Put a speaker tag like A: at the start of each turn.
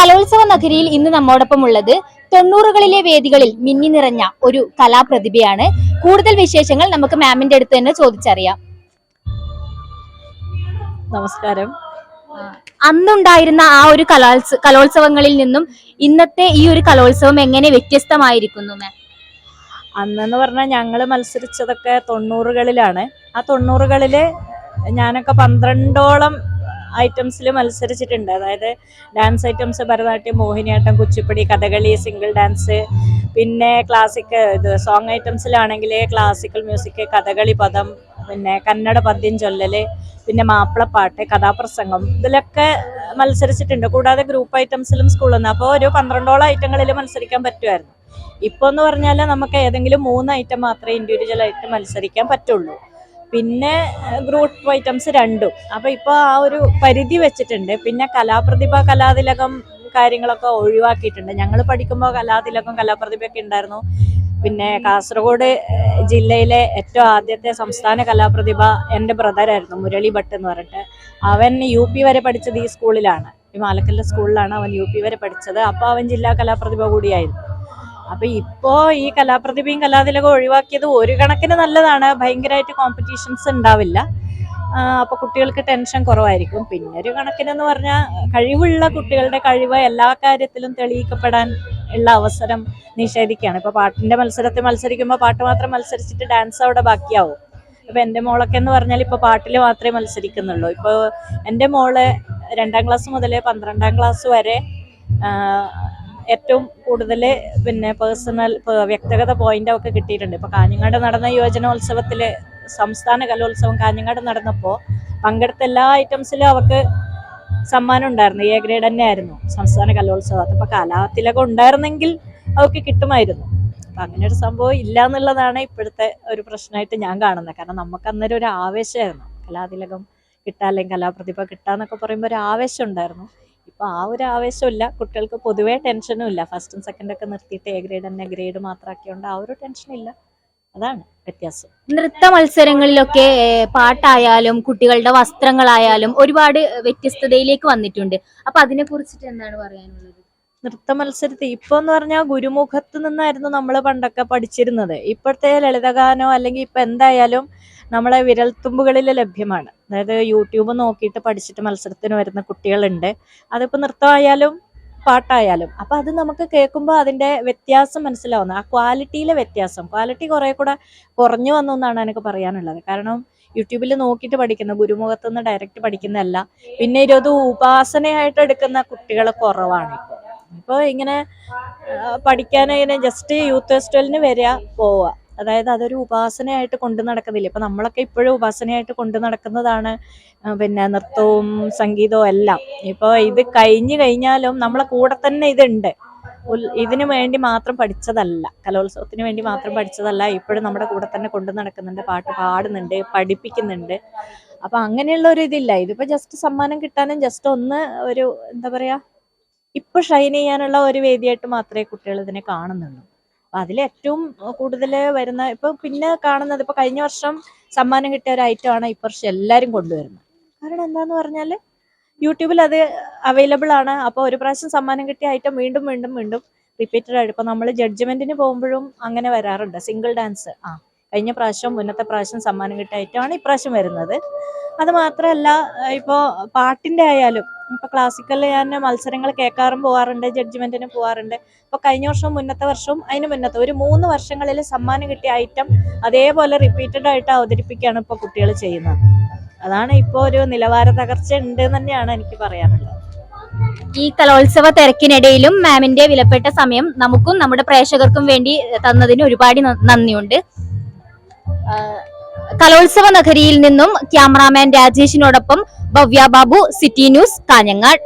A: കലോത്സവ നഗരിയിൽ ഇന്ന് നമ്മോടൊപ്പം ഉള്ളത് തൊണ്ണൂറുകളിലെ വേദികളിൽ മിന്നി നിറഞ്ഞ ഒരു കലാപ്രതിഭയാണ്. കൂടുതൽ വിശേഷങ്ങൾ നമുക്ക് മാമിന്റെ അടുത്ത് തന്നെ ചോദിച്ചറിയാം.
B: നമസ്കാരം.
A: അന്നുണ്ടായിരുന്ന ആ ഒരു കലോത്സ കലോത്സവങ്ങളിൽ നിന്നും ഇന്നത്തെ ഈ ഒരു കലോത്സവം എങ്ങനെ വ്യത്യസ്തമായിരിക്കുന്നു മാം?
B: അന്നെന്ന് പറഞ്ഞാൽ ഞങ്ങൾ മത്സരിച്ചതൊക്കെ തൊണ്ണൂറുകളിലാണ്. ആ തൊണ്ണൂറുകളിൽ ഞാനൊക്കെ പന്ത്രണ്ടോളം ഐറ്റംസിൽ മത്സരിച്ചിട്ടുണ്ട്. അതായത് dance items Bharatanatyam Mohiniyattam Kuchipudi Kathakali single dance പിന്നെ ക്ലാസിക് ഇത് സോങ് ഐറ്റംസിലാണെങ്കിൽ ക്ലാസിക്കൽ മ്യൂസിക് കഥകളി പദം പിന്നെ കന്നഡ പദ്യം ചൊല്ലല് പിന്നെ മാപ്പിളപ്പാട്ട് കഥാപ്രസംഗം ഇതിലൊക്കെ മത്സരിച്ചിട്ടുണ്ട്. കൂടാതെ ഗ്രൂപ്പ് ഐറ്റംസിലും സ്കൂളിൽ നിന്ന് അപ്പോൾ ഒരു പന്ത്രണ്ടോളം ഐറ്റങ്ങളിൽ മത്സരിക്കാൻ പറ്റുമായിരുന്നു. ഇപ്പോൾ എന്ന് പറഞ്ഞാൽ നമുക്ക് ഏതെങ്കിലും മൂന്ന് ഐറ്റം മാത്രമേ ഇൻഡിവിജ്വൽ ആയിട്ട് മത്സരിക്കാൻ പറ്റുള്ളൂ. പിന്നെ ഗ്രൂപ്പ് ഐറ്റംസ് രണ്ടും. അപ്പൊ ഇപ്പൊ ആ ഒരു പരിധി വെച്ചിട്ടുണ്ട്. പിന്നെ കലാപ്രതിഭ കലാതിലകം കാര്യങ്ങളൊക്കെ ഒഴിവാക്കിയിട്ടുണ്ട്. ഞങ്ങൾ പഠിക്കുമ്പോൾ കലാതിലകം കലാപ്രതിഭയൊക്കെ ഉണ്ടായിരുന്നു. പിന്നെ കാസർഗോഡ് ജില്ലയിലെ ഏറ്റവും ആദ്യത്തെ സംസ്ഥാന കലാപ്രതിഭ എന്റെ ബ്രദറായിരുന്നു മുരളി ഭട്ട് എന്ന് പറഞ്ഞിട്ട്. അവൻ യു പി വരെ പഠിച്ചത് ഈ സ്കൂളിലാണ് ഈ മാലക്കല്ല സ്കൂളിലാണ് അവൻ യു പി വരെ പഠിച്ചത്. അപ്പോൾ അവൻ ജില്ലാ കലാപ്രതിഭ കൂടിയായിരുന്നു. അപ്പൊ ഇപ്പോ ഈ കലാപ്രതിഭയും കലാതിലകം ഒഴിവാക്കിയത് ഒരു കണക്കിന് നല്ലതാണ്. ഭയങ്കരമായിട്ട് കോമ്പറ്റീഷൻസ് ഉണ്ടാവില്ല. അപ്പൊ കുട്ടികൾക്ക് ടെൻഷൻ കുറവായിരിക്കും. പിന്നെ ഒരു കണക്കിനെന്ന് പറഞ്ഞാൽ കഴിവുള്ള കുട്ടികളുടെ കഴിവ് എല്ലാ കാര്യത്തിലും തെളിയിക്കപ്പെടാൻ ഉള്ള അവസരം നിഷേധിക്കുകയാണ് ഇപ്പൊ പാട്ടിന്റെ മത്സരത്തിൽ മത്സരിക്കുമ്പോൾ പാട്ട് മാത്രം മത്സരിച്ചിട്ട് ഡാൻസ് അവിടെ ബാക്കിയാവും. ഇപ്പൊ എന്റെ മോളൊക്കെ എന്ന് പറഞ്ഞാൽ ഇപ്പൊ പാട്ടിൽ മാത്രമേ മത്സരിക്കുന്നുള്ളൂ. ഇപ്പൊ എന്റെ മോൾ രണ്ടാം ക്ലാസ് മുതൽ പന്ത്രണ്ടാം ക്ലാസ് വരെ ഏറ്റവും കൂടുതൽ പിന്നെ പേഴ്സണൽ വ്യക്തിഗത പോയിന്റ് ഒക്കെ കിട്ടിയിട്ടുണ്ട്. ഇപ്പൊ കാഞ്ഞങ്ങാട് നടന്ന യുവജനോത്സവത്തിൽ സംസ്ഥാന കലോത്സവം കാഞ്ഞങ്ങാട് നടന്നപ്പോൾ പങ്കെടുത്ത എല്ലാ ഐറ്റംസിലും അവർക്ക് സമ്മാനം ഉണ്ടായിരുന്നു. എ ഗ്രേഡ് തന്നെ ആയിരുന്നു സംസ്ഥാന കലോത്സവം. അപ്പൊ കലാത്തിലൊക്കെ ഉണ്ടായിരുന്നെങ്കിൽ അവർക്ക് കിട്ടുമായിരുന്നു. അപ്പൊ അങ്ങനെ ഒരു സംഭവം ഇല്ല എന്നുള്ളതാണ് ഇപ്പോഴത്തെ ഒരു പ്രശ്നമായിട്ട് ഞാൻ കാണുന്നത്. കാരണം നമുക്ക് അന്നേരം ഒരു ആവേശമായിരുന്നു. കലാതിലകം കിട്ടാ അല്ലെങ്കിൽ കലാപ്രതിഭ കിട്ടാന്നൊക്കെ പറയുമ്പോൾ ഒരു ആവേശം ഉണ്ടായിരുന്നു. ഇപ്പൊ ആ ഒരു ആവേശമില്ല കുട്ടികൾക്ക് പൊതുവേ ടെൻഷനും ഇല്ല. ഫസ്റ്റും സെക്കൻഡും ഒക്കെ നിർത്തിയിട്ട് എ ഗ്രേഡ് തന്നെ ഗ്രേഡ് മാത്രമാക്കിയോണ്ട് ആ ഒരു ടെൻഷൻ ഇല്ല. അതാണ് വ്യത്യാസം.
A: നൃത്ത മത്സരങ്ങളിലൊക്കെ പാട്ടായാലും കുട്ടികളുടെ വസ്ത്രങ്ങളായാലും ഒരുപാട് വ്യത്യസ്തതയിലേക്ക് വന്നിട്ടുണ്ട്. അപ്പൊ അതിനെ കുറിച്ചിട്ട് എന്താണ് പറയാനുള്ളത്?
B: നൃത്ത മത്സരത്തിൽ ഇപ്പൊ എന്ന് പറഞ്ഞാൽ ഗുരുമുഖത്ത് നിന്നായിരുന്നു നമ്മൾ പണ്ടൊക്കെ പഠിച്ചിരുന്നത്. ഇപ്പോഴത്തെ ലളിതഗാനോ അല്ലെങ്കിൽ ഇപ്പൊ എന്തായാലും നമ്മളെ വിരൽത്തുമ്പുകളിൽ ലഭ്യമാണ്. അതായത് യൂട്യൂബ് നോക്കിയിട്ട് പഠിച്ചിട്ട് മത്സരത്തിന് വരുന്ന കുട്ടികളുണ്ട്. അതിപ്പോ നൃത്തമായാലും പാട്ടായാലും. അപ്പൊ അത് നമുക്ക് കേൾക്കുമ്പോൾ അതിന്റെ വ്യത്യാസം മനസ്സിലാവുന്നു ആ ക്വാളിറ്റിയിലെ വ്യത്യാസം. ക്വാളിറ്റി കുറെ കൂടെ കുറഞ്ഞു വന്നു എന്നാണ് എനിക്ക് പറയാനുള്ളത്. കാരണം യൂട്യൂബിൽ നോക്കിയിട്ട് പഠിക്കുന്ന ഗുരുമുഖത്ത് നിന്ന് ഡയറക്റ്റ് പഠിക്കുന്നതല്ല. പിന്നെ ഇരുപത് ഉപാസനയായിട്ട് എടുക്കുന്ന കുട്ടികൾ കുറവാണ് ഇപ്പോൾ ഇപ്പോൾ ഇങ്ങനെ പഠിക്കാനിങ്ങനെ ജസ്റ്റ് യൂത്ത് ഫെസ്റ്റിവലിന് വരിക പോവുക. അതായത് അതൊരു ഉപാസനയായിട്ട് കൊണ്ടു നടക്കുന്നില്ല. ഇപ്പം നമ്മളൊക്കെ ഇപ്പോഴും ഉപാസനയായിട്ട് കൊണ്ടു നടക്കുന്നതാണ് പിന്നെ നൃത്തവും സംഗീതവും എല്ലാം. ഇപ്പോൾ ഇത് കഴിഞ്ഞു കഴിഞ്ഞാലും നമ്മളെ കൂടെ തന്നെ ഇതുണ്ട്. ഇതിനു വേണ്ടി മാത്രം പഠിച്ചതല്ല. കലോത്സവത്തിന് വേണ്ടി മാത്രം പഠിച്ചതല്ല. ഇപ്പോഴും നമ്മുടെ കൂടെ തന്നെ കൊണ്ടു നടക്കുന്നുണ്ട് പാട്ട് പാടുന്നുണ്ട് പഠിപ്പിക്കുന്നുണ്ട്. അപ്പം അങ്ങനെയുള്ള ഒരു ഇതില്ല. ഇതിപ്പോൾ ജസ്റ്റ് സമ്മാനം കിട്ടാനും ജസ്റ്റ് ഒന്ന് ഒരു എന്താ പറയാ ഇപ്പൊ ഷൈൻ ചെയ്യാനുള്ള ഒരു വേദിയായിട്ട് മാത്രമേ കുട്ടികൾ ഇതിനെ കാണുന്നുള്ളൂ. അപ്പൊ അതിൽ ഏറ്റവും കൂടുതൽ വരുന്ന ഇപ്പൊ പിന്നെ കാണുന്നത് ഇപ്പൊ കഴിഞ്ഞ വർഷം സമ്മാനം കിട്ടിയ ഒരു ഐറ്റം ആണ് ഇപ്രാവശ്യം എല്ലാരും കൊണ്ടുവരുന്നത്. കാരണം എന്താന്ന് പറഞ്ഞാൽ യൂട്യൂബിൽ അത് അവൈലബിൾ ആണ്. അപ്പോൾ ഒരു പ്രാവശ്യം സമ്മാനം കിട്ടിയ ഐറ്റം വീണ്ടും വീണ്ടും വീണ്ടും റിപ്പീറ്റഡ് ആയിട്ട് ഇപ്പൊ നമ്മൾ ജഡ്ജ്മെന്റിന് പോകുമ്പോഴും അങ്ങനെ വരാറുണ്ട്. സിംഗിൾ ഡാൻസ് ആ കഴിഞ്ഞ പ്രാവശ്യം മുന്നത്തെ പ്രാവശ്യം സമ്മാനം കിട്ടിയ ഐറ്റം ആണ് ഇപ്രാവശ്യം വരുന്നത്. അത് മാത്രമല്ല ഇപ്പോ പാട്ടിന്റെ ആയാലും ഇപ്പൊ ക്ലാസിക്കലിൽ ഞാൻ മത്സരങ്ങൾ കേൾക്കാറും പോകാറുണ്ട് ജഡ്ജ്മെന്റിന് പോകാറുണ്ട് ഇപ്പൊ കഴിഞ്ഞ വർഷവും മുന്നത്തെ വർഷവും അതിന് മുന്നത്തെ ഒരു മൂന്ന് വർഷങ്ങളിൽ സമ്മാനം കിട്ടിയ ഐറ്റം അതേപോലെ റിപ്പീറ്റഡ് ആയിട്ട് അവതരിപ്പിക്കുകയാണ് ഇപ്പൊ കുട്ടികൾ ചെയ്യുന്നത്. അതാണ് ഇപ്പോൾ ഒരു നിലവാര തകർച്ച ഉണ്ട് തന്നെയാണ് എനിക്ക് പറയാനുള്ളത്.
A: ഈ കലോത്സവ തിരക്കിനിടയിലും മാമിന്റെ വിലപ്പെട്ട സമയം നമുക്കും നമ്മുടെ പ്രേക്ഷകർക്കും വേണ്ടി തന്നതിന് ഒരുപാട് നന്ദിയുണ്ട്. കലോത്സവ നഗരിയിൽ നിന്നും ക്യാമറാമാൻ രാജേഷിനോടൊപ്പം ഭവ്യ ബാബു സിറ്റി ന്യൂസ് കാഞ്ഞങ്ങാട്.